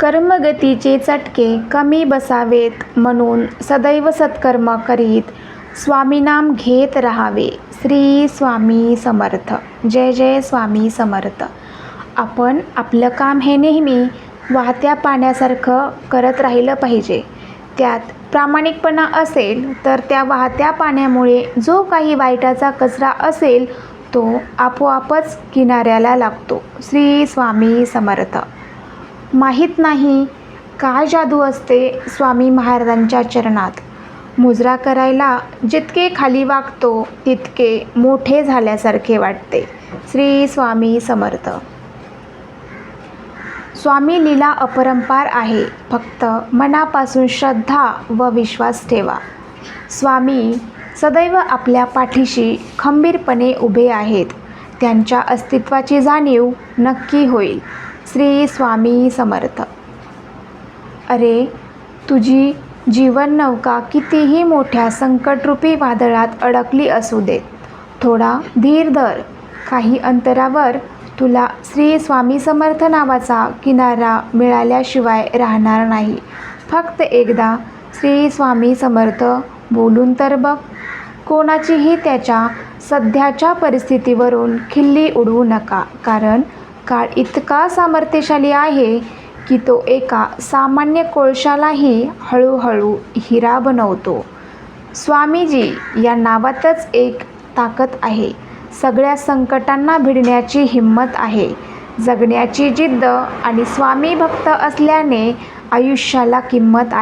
कर्मगतीचे चटके कमी बसावेत म्हणून सदैव सत्कर्म करीत स्वामीनाम घेत राहावे. श्री स्वामी समर्थ. जय जय स्वामी समर्थ. आपण आपलं काम हे नेहमी वाहत्या पाण्यासारखं करत राहिलं पाहिजे. त्यात प्रामाणिकपणा असेल तर त्या वाहत्या पाण्यामुळे जो काही वाईटाचा कचरा असेल तो आपोआपच किनाऱ्याला लागतो. श्री स्वामी समर्थ. माहीत नाही काय जादू असते स्वामी महाराजांच्या चरणात. मुजरा करायला जितके खाली वागतो तितके मोठे झाल्यासारखे वाटते. श्री स्वामी समर्थ. स्वामी लीला अपरंपार आहे. फक्त मनापासून श्रद्धा व विश्वास ठेवा. स्वामी सदैव आपल्या पाठीशी खंबीरपणे उभे आहेत. त्यांच्या अस्तित्वाची जाणीव नक्की होईल. श्री स्वामी समर्थ. अरे तुझी जीवन नौका कितीही मोठ्या संकटरूपी वादळात अडकली असू देत. थोडा धीर धर. काही अंतरावर तुला श्री स्वामी समर्थ नावाचा किनारा मिळाल्याशिवाय राहणार नाही. फक्त एकदा श्री स्वामी समर्थ बोलून तर बघ. कोणाचीही त्याच्या सध्याच्या परिस्थितीवरून खिल्ली उडवू नका कारण काळ इतका सामर्थ्यशाली आहे की तो एका सामान्य कोळशालाही हळूहळू हिरा बनवतो. स्वामीजी या नावातच एक ताकद आहे. सगळ्या संकटांना भिडण्याची हिंमत आहे. जगण्याची जिद्द आणि स्वामी भक्त असल्याने आयुष्याला किंमत आहे.